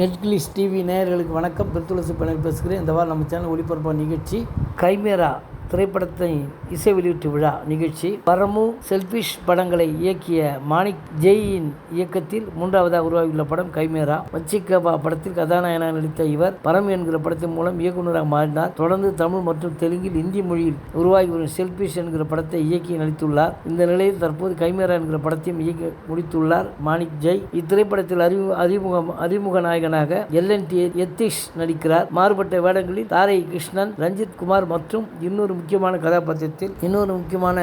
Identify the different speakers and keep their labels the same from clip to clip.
Speaker 1: Netflix TV நேயர்களுக்கு வணக்கம். பெருத்துளசி பணி பேசுகிறேன். இந்த வாரம் நம்ம சேனல் ஒளிபரப்பான நிகழ்ச்சி கைமேரா திரைப்படத்தை இசை வெளியீட்டு விழா நிகழ்ச்சி. பரமு செல்ஃபிஷ் படங்களை இயக்கிய மாணிக் ஜெயின் இயக்கத்தில் மூன்றாவதாக உருவாகியுள்ள படம் கைமேரா. வச்சிகபா படத்தில் கதாநாயகனாக நடித்த இவர் பரம் என்கிற படத்தின் மூலம் இயக்குநராக மாறினார். தொடர்ந்து தமிழ் மற்றும் தெலுங்கில் இந்தி மொழியில் உருவாகி வரும் செல்ஃபிஷ் என்கிற படத்தை இயக்கி நடித்துள்ளார். இந்த நிலையில் தற்போது கைமேரா என்கிற படத்தையும் இயக்கி முடித்துள்ளார் மாணிக் ஜெய். இத்திரைப்படத்தில் அறிவு அறிமுகம் அறிமுக நாயகனாக எல்என்டி எத்திஷ் நடிக்கிறார். மாறுபட்ட வேடங்களில் தாரை கிருஷ்ணன் ரஞ்சித் குமார் மற்றும் இன்னொரு முக்கியமான கதாபாத்திரத்தில் இன்னொரு முக்கியமான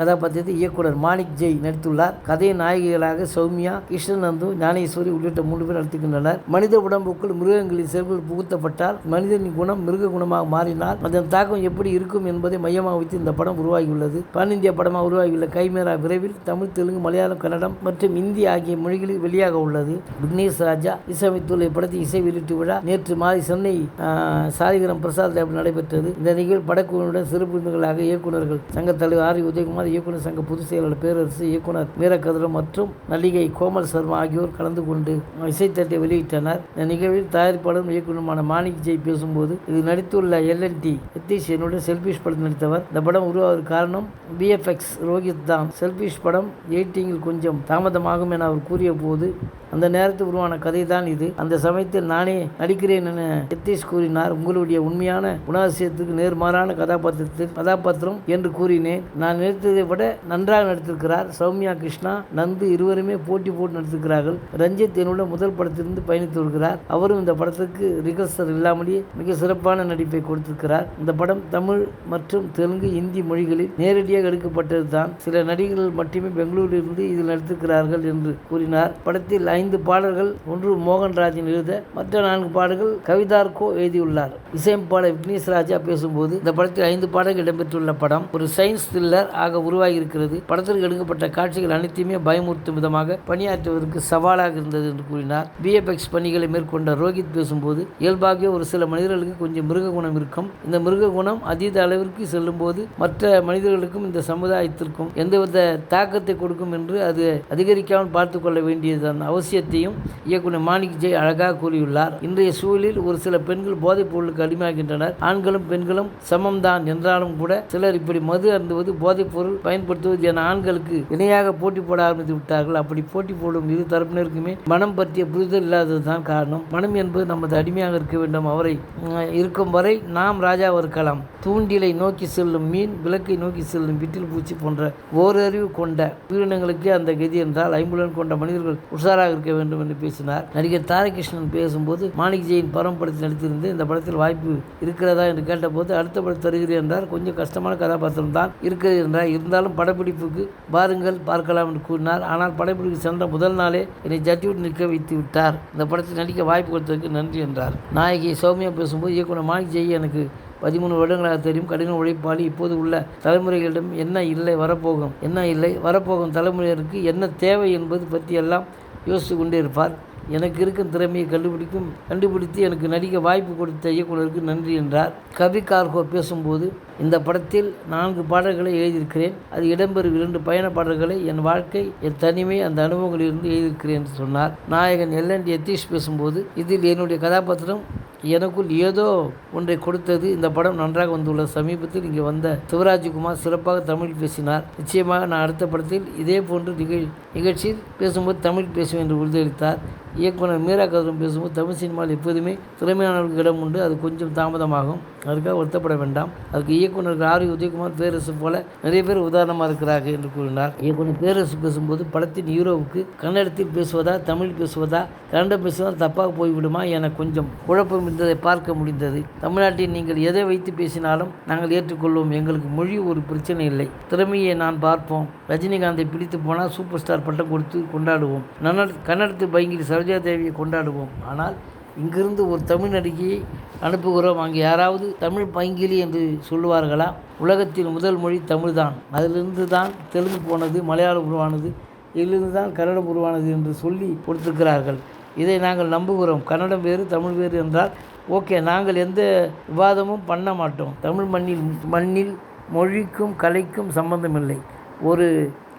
Speaker 1: கதாபாத்திரத்தில் இயக்குனர் மாணிக் ஜெய் நடித்துள்ளார். கதை நாயகிகளாக சௌமியா கிருஷ்ணநந்து ஞானேஸ்வரி உள்ளிட்ட மூன்று பேர் நடித்துக்கின்றனர் மனித உடம்புக்குள் மிருகங்களின் செல்கள் புகுத்தப்பட்டால் மனிதனின் குணம் மிருக குணமாக மாறினால் அதன் தாக்கம் எப்படி இருக்கும் என்பதை மையமாக வைத்து இந்த படம் உருவாகியுள்ளது. பான் இந்திய படமாக உருவாகியுள்ள கைமேரா விரைவில் தமிழ் தெலுங்கு மலையாளம் கன்னடம் மற்றும் இந்தி ஆகிய மொழிகளில் வெளியாக உள்ளது. விக்னேஷ் ராஜா இசையமைத்துள்ள இப்படத்தின் இசை வெளியீட்டு விழா நேற்று மாலை சென்னை சாரிகரம் பிரசாத் லேபில் நடைபெற்றது. இந்த நிகழ்வு படக்குழுவுடன் சிறப்பு விருந்துகளாக இயக்குநர்கள் சங்க தலைவர் ஆர் உதயகுமார் இயக்குனர் சங்க பொதுச் செயலாளர் பேரரசு இயக்குனர் வீரகதிரம் மற்றும் நடிகை கோமல் சர்மா ஆகியோர் கலந்து கொண்டு இசைத்தட்டை வெளியிட்டனர். இந்த நிகழ்வில் தயாரிப்பாளரும் இயக்குனருமான மாணிக் ஜெய் பேசும்போது இது நடித்துள்ள எல்என்டி நிதிஷ் என்னுடன் செல்ஃபிஷ் படம் நடித்தவர். இந்த படம் உருவாவதற்கு காரணம் பிஎஃப்எக்ஸ் ரோஹித் தான். செல்ஃபிஷ் படம் எயிட்டிங்கில் கொஞ்சம் தாமதமாகும் என அவர் கூறிய போது அந்த நேரத்தில் உருவான கதை தான் இது. அந்த சமயத்தில் நானே நடிக்கிறேன் என நிதிஷ் கூறினார். உங்களுடைய உண்மையான குணாசியத்துக்கு நேர்மாறான கதாபாத்திரத்தில் கதாபாத்திரம் என்று கூறினேன். நான் நினைத்ததை விட நன்றாக நடித்திருக்கிறார் சௌமியா கிருஷ்ணா. நந்து இருவருமே போட்டி போட்டு நடித்திருக்கிறார்கள். ரஞ்சித் என்னோட முதல் படத்திலிருந்து பயணித்து வருகிறார். அவரும் இந்த படத்துக்கு ரிகர்சல் இல்லாமலேயே மிக சிறப்பான நடிப்பை கொடுத்திருக்கிறார். இந்த படம் தமிழ் மற்றும் தெலுங்கு இந்தி மொழிகளில் நேரடியாக எடுக்கப்பட்டது தான் சில நடிகர்கள் மட்டுமே பெங்களூரில் இருந்து இதில் நடித்திருக்கிறார்கள் என்று கூறினார். படத்தில் ஐந்து பாடல்கள் ஒன்று மோகன்ராஜின் எழுத மற்ற நான்கு பாடல்கள் கவிதார்கோ எழுதியுள்ளார். இசையமைப்பாளர் விக்னேஷ் ராஜா பேசும்போது இந்த படத்தில் ஐந்து பாடல்கள் இடம்பெற்றுள்ள படம் ஒரு சயின்ஸ் த்ரில்லர் ஆக உருவாகி இருக்கிறது படத்திற்கு எடுக்கப்பட்ட காட்சிகள் அனைத்தையுமே பயமுறுத்தும் விதமாக பணியாற்றுவதற்கு சவாலாக இருந்தது என்று கூறினார். பிஎஃப்எக்ஸ் பணிகளை மேற்கொண்ட ரோஹித் பேசும்போது இயல்பாகவே ஒரு சில மனிதர்களுக்கு கொஞ்சம் மிருக குணம் இருக்கும். இந்த மிருக குணம் அதீத அளவிற்கு செல்லும்போது மற்ற மனிதர்களுக்கும் இந்த சமுதாயத்திற்கும் எந்தவித தாக்கத்தை கொடுக்கும் என்று அது அதிகரிக்காமல் பார்த்து கொள்ள அவசியம் அவசியத்தையும் இயக்குனர் மாணிக் ஜெய் அழகாக கூறியுள்ளார். இன்றைய சூழலில் ஒரு சில பெண்கள் போதைப் பொருளுக்கு அடிமையாகின்றனர். ஆண்களும் பெண்களும் சமம்தான் என்றாலும் கூட சிலர் இப்படி மது அருந்துவது போதைப் பொருள் பயன்படுத்துவது என ஆண்களுக்கு இணையாக போட்டி போட ஆரம்பித்து விட்டார்கள். அப்படி போட்டி போடும் இரு தரப்பினருக்குமே மனம் பற்றிய புரிதல் இல்லாததுதான் காரணம். மனம் என்பது நமது அடிமையாக இருக்க வேண்டும். அவரை இருக்கும் வரை நாம் ராஜாவாக இருக்கலாம். தூண்டிலை நோக்கி செல்லும் மீன் விளக்கை நோக்கி செல்லும் விட்டில் பூச்சி போன்ற ஓரறிவு கொண்ட உயிரினங்களுக்கு அந்த கதி என்றால் ஐம்புலன் கொண்ட மனிதர்கள் உஷாராக இருக்க வேண்டும் என்று பேசினார். நடிகர் தாரகிருஷ்ணன் பேசும்போது மாணிக் ஜெயின் பரம் படத்தில் நடித்திருந்து இந்த படத்தில் வாய்ப்பு இருக்கிறதா என்று கேட்டபோது அடுத்த படம் தருகிறேன் என்றார். கொஞ்சம் கஷ்டமான கதாபாத்திரம் தான் இருக்கிறது என்றார். இருந்தாலும் படப்பிடிப்புக்கு பாருங்கள் பார்க்கலாம் என்று கூறினார். ஆனால் படப்பிடிப்பு சென்ற முதல் நாளே என்னை ஜட்டிவிட்டு நிற்க வைத்து விட்டார். இந்த படத்தில் நடிக்க வாய்ப்பு கொடுத்ததற்கு நன்றி என்றார். நாயகி சௌமியா பேசும்போது இயக்குனர் மாணிக் ஜெய் எனக்கு பதிமூணு வருடங்களாக தெரியும். கடின உழைப்பாளி. இப்போது உள்ள தலைமுறைகளிடம் என்ன இல்லை வரப்போகும்? என்ன இல்லை? வரப்போகும் தலைமுறையினருக்கு என்ன தேவை என்பது பற்றியெல்லாம் யோசித்து கொண்டே இருப்பார். எனக்கு இருக்கும் திறமையை கண்டுபிடிக்கும் கண்டுபிடித்து எனக்கு நடிக்க வாய்ப்பு கொடுத்த இயக்குனருக்கு நன்றி என்றார். கவி கார்கோ பேசும்போது இந்த படத்தில் நான்கு பாடல்களை எழுதியிருக்கிறேன். அது இடம்பெறும் இரண்டு பயண பாடல்களை என் வாழ்க்கை என் தனிமை அந்த அனுபவங்களிலிருந்து எழுதியிருக்கிறேன் என்று சொன்னார். நாயகன் எல் என் யதீஷ் பேசும்போது இதில் என்னுடைய கதாபாத்திரம் எனக்குள் ஏதோ ஒன்றை கொடுத்தது. இந்த படம் நன்றாக வந்துள்ள சமீபத்தில் இங்கே வந்த சிவராஜ்குமார் சிறப்பாக தமிழ் பேசினார். நிச்சயமாக நான் அடுத்த படத்தில் இதே போன்று நிகழ் நிகழ்ச்சியில் பேசும்போது தமிழ் பேசுவேன் என்று உறுதியளித்தார். இயக்குனர் மீரா கதிரம் பேசும்போது தமிழ் சினிமாவில் எப்போதுமே திறமையானவர்களுக்கு இடம் உண்டு. அது கொஞ்சம் தாமதமாகும். அதுக்காக வருத்தப்பட வேண்டாம். அதுக்கு இயக்குனர் ஆர் உதயகுமார் பேரரசு போல நிறைய பேர் உதாரணமாக இருக்கிறார்கள் என்று கூறினார். இயக்குனர் பேரரசு பேசும்போது படத்தின் ஹீரோவுக்கு கன்னடத்தில் பேசுவதா தமிழ் பேசுவதா கன்னடம் பேசுவதா தப்பாக போய்விடுமா என கொஞ்சம் குழப்பம் இருந்ததை பார்க்க முடிந்தது. தமிழ்நாட்டில் நீங்கள் எதை வைத்து பேசினாலும் நாங்கள் ஏற்றுக்கொள்வோம். எங்களுக்கு மொழி ஒரு பிரச்சனை இல்லை. திறமையை நான் பார்ப்போம். ரஜினிகாந்தை பிடித்து போனால் சூப்பர் ஸ்டார் பட்டம் கொடுத்து கொண்டாடுவோம். கன்னடத்து பைங்கிலி சரோஜா தேவியை கொண்டாடுவோம். ஆனால் இங்கிருந்து ஒரு தமிழ் நடிகையை அனுப்புகிறோம். அங்கே யாராவது தமிழ் பைங்கிலி என்று சொல்லுவார்களா? உலகத்தின் முதல் மொழி தமிழ் தான் அதிலிருந்து தான் தெலுங்கு போனது மலையாளம் உருவானது இதிலிருந்து தான் கன்னடம் உருவானது என்று சொல்லி கொடுத்திருக்கிறார்கள். இதை நாங்கள் நம்புகிறோம். கன்னடம் வேறு தமிழ் வேறு என்றால் ஓகே நாங்கள் எந்த விவாதமும் பண்ண மாட்டோம். தமிழ் மண்ணில் மண்ணில் மொழிக்கும் கலைக்கும் சம்பந்தமில்லை. ஒரு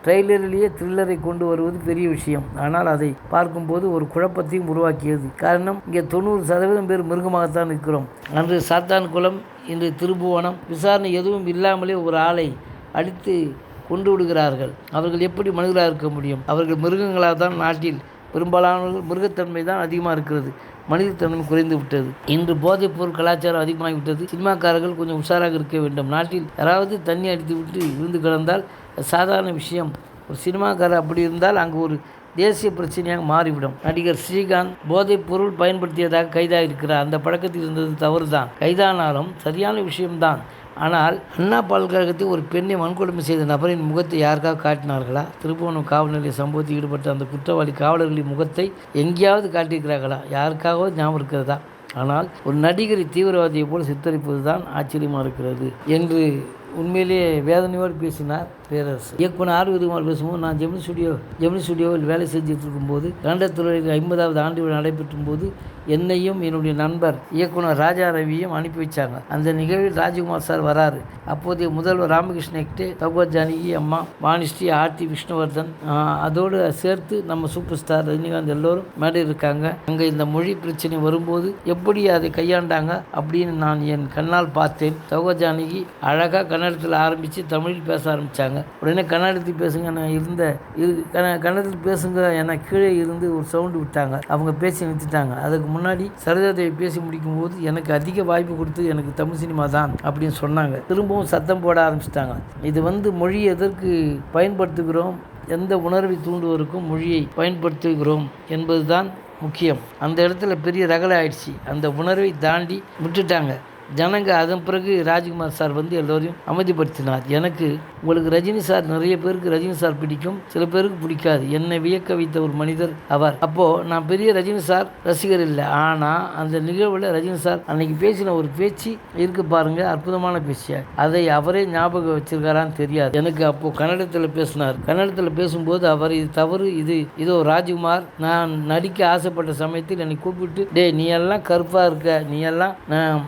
Speaker 1: ட்ரெய்லரிலேயே த்ரில்லரை கொண்டு வருவது பெரிய விஷயம். ஆனால் அதை பார்க்கும்போது ஒரு குழப்பத்தையும் உருவாக்கியது. காரணம் இங்கே தொண்ணூறு சதவீதம் பேர் மிருகமாகத்தான் இருக்கிறோம். அன்று சாத்தான் குளம் இன்று திருபுவனம். விசாரணை எதுவும் இல்லாமலே ஒரு ஆளை அடித்து கொண்டு விடுகிறார்கள். அவர்கள் எப்படி மனிதராக இருக்க முடியும்? அவர்கள் மிருகங்களாக தான் நாட்டில் பெரும்பாலானவர்கள் மிருகத்தன்மை தான் அதிகமாக இருக்கிறது. மனிதத்தன்மை குறைந்து விட்டது. இன்று போதைப் பொருள் கலாச்சாரம் அதிகமாகிவிட்டது. சினிமாக்காரர்கள் கொஞ்சம் உஷாராக இருக்க வேண்டும். நாட்டில் யாராவது தண்ணி அடித்து விட்டு இருந்து கிடந்தால் சாதாரண விஷயம். ஒரு சினிமாக்காரர் அப்படி இருந்தால் அங்கு ஒரு தேசிய பிரச்சனையாக மாறிவிடும். நடிகர் ஸ்ரீகாந்த் போதைப் பொருள் பயன்படுத்தியதாக கைதாக இருக்கிறார். அந்த பழக்கத்தில் இருந்தது தவறு தான் கைதானாலும் சரியான விஷயம்தான். ஆனால் அண்ணா பல்கழகத்தில் ஒரு பெண்ணை வன்கொடுமை செய்த நபரின் முகத்தை யாருக்காக காட்டினார்களா? திருப்புவனம் காவல் நிலைய சம்பவத்தில் ஈடுபட்ட அந்த குற்றவாளி காவலர்களின் முகத்தை எங்கேயாவது காட்டியிருக்கிறார்களா? யாருக்காவது ஞாபகம் இருக்கிறதா? ஆனால் ஒரு நடிகரை தீவிரவாதியை போல் சித்தரிப்பது தான் ஆச்சரியமாக இருக்கிறது. என்று உண்மையிலேயே வேதனையோடு பேசினார். பேரரசு. இயக்குனர் ஆர் பேசும்போது நான் ஜெமினி ஸ்டுடியோ ஜெமினி ஸ்டுடியோவில் வேலை செஞ்சுட்டு இருக்கும்போது கண்டத்துறையில் ஐம்பதாவது ஆண்டு விழா நடைபெற்றும் போது என்னையும் என்னுடைய நண்பர் இயக்குனர் ராஜா ரவியும் அனுப்பி வச்சாங்க. அந்த நிகழ்வில் ராஜ்குமார் சார் வராரு. அப்போதைய முதல்வர் ராமகிருஷ்ண ஹெக்டே பகவத் ஜானகி அம்மா வாணிஸ்ரீ ஆர்த்தி விஷ்ணுவர்தன் அதோடு சேர்த்து நம்ம சூப்பர் ஸ்டார் ரஜினிகாந்த் எல்லோரும் மேடை இருக்காங்க. அங்கே இந்த மொழி பிரச்சனை வரும்போது எப்படி அதை கையாண்டாங்க அப்படின்னு நான் என் கண்ணால் பார்த்தேன். பகவத் ஜானகி அழகாக கன்னடத்தில் ஆரம்பித்து தமிழில் பேச ஆரம்பித்தாங்க உடனே கண்ணாடி பேசுங்க நான் இருந்த இரு கன்னடத்தில் பேசுங்க என கீழே இருந்து ஒரு சவுண்டு விட்டாங்க. அவங்க பேசி நிறுத்திட்டாங்க. அதுக்கு முன்னாடி சரோஜாதேவி பேசி முடிக்கும் போது எனக்கு அதிக வாய்ப்பு கொடுத்து எனக்கு தமிழ் சினிமா தான் அப்படின்னு சொன்னாங்க. திரும்பவும் சத்தம் போட ஆரம்பிச்சிட்டாங்க. இது வந்து மொழி எதற்கு பயன்படுத்துகிறோம்? எந்த உணர்வை தூண்டுவதற்கும் மொழியை பயன்படுத்துகிறோம் என்பதுதான் முக்கியம். அந்த இடத்துல பெரிய ரகலை ஆயிடுச்சு. அந்த உணர்வை தாண்டி விட்டுட்டாங்க. ஜனங்க அதன் பிறகு ராஜ்குமார் சார் வந்து எல்லோரையும் அமைதிப்படுத்தினார். எனக்கு உங்களுக்கு ரஜினி சார் நிறைய பேருக்கு ரஜினி சார் பிடிக்கும் சில பேருக்கு பிடிக்காது. என்னை வியக்க வைத்த ஒரு மனிதர் அவர். அப்போது நான் பெரிய ரஜினி சார் ரசிகர் இல்லை. ஆனால் அந்த நிகழ்வில் ரஜினி சார் அன்னைக்கு பேசின ஒரு பேச்சு இருக்கு பாருங்க அற்புதமான பேச்சியாக அதை அவரே ஞாபகம் வச்சிருக்காரான்னு தெரியாது. எனக்கு அப்போது கன்னடத்தில் பேசினார். கன்னடத்தில் பேசும்போது அவர் இது தவறு இது இதோ ராஜ்குமார் நான் நடிக்க ஆசைப்பட்ட சமயத்தில் என்னை கூப்பிட்டு டே நீ எல்லாம் கருப்பாக இருக்க. நீ எல்லாம் நான்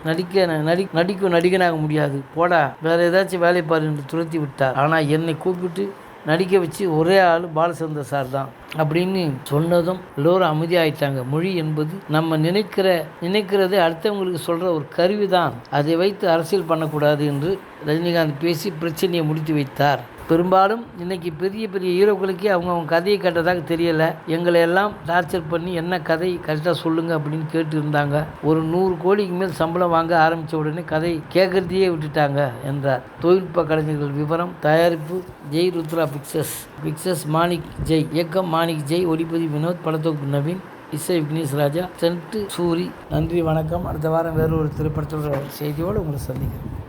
Speaker 1: நடிக்க நடி நடிக்கும் நடிகனாக முடியாது. போடா வேற ஏதாச்சும் வேலை பாரு என்று துரத்தி விட்டார். ஆனால் என்னை கூப்பிட்டு நடிக்க வச்சு ஒரே ஆள் பாலச்சந்தர் சார் தான். அப்படின்னு சொன்னதும் எல்லோரும் அமைதியாயிட்டாங்க. மொழி என்பது நம்ம நினைக்கிற நினைக்கிறதை அடுத்தவங்களுக்கு சொல்கிற ஒரு கருவி தான் அதை வைத்து அரசியல் பண்ணக்கூடாது என்று ரஜினிகாந்த் பேசி பிரச்சனையை முடித்து வைத்தார். பெரும்பாலும் இன்றைக்கி பெரிய பெரிய ஹீரோக்களுக்கே அவங்க அவங்க கதையை கேட்டதாக தெரியலை. எங்களை எல்லாம் டார்ச்சர் பண்ணி என்ன கதை கரெக்டாக சொல்லுங்கள் அப்படின்னு கேட்டு இருந்தாங்க. ஒரு நூறு கோடிக்கு மேல் சம்பளம் வாங்க ஆரம்பித்த உடனே கதை கேட்குறதையே விட்டுட்டாங்க என்றார். தொழில்நுட்ப கலைஞர்கள் விவரம் தயாரிப்பு ஜெய் ருத்ரா பிக்சர்ஸ். பிக்சர்ஸ் மாணிக் ஜெய். இயக்கம் மாணிக் ஜெய். ஒளிப்பதி வினோத். படத்தொகுப்பு நவீன். இசை விக்னேஷ் ராஜா. சென்ட்டு சூரி. நன்றி வணக்கம். அடுத்த வாரம் வேறு ஒரு திரைப்படத்தோட செய்தியோடு உங்களை சந்திக்கிறேன்.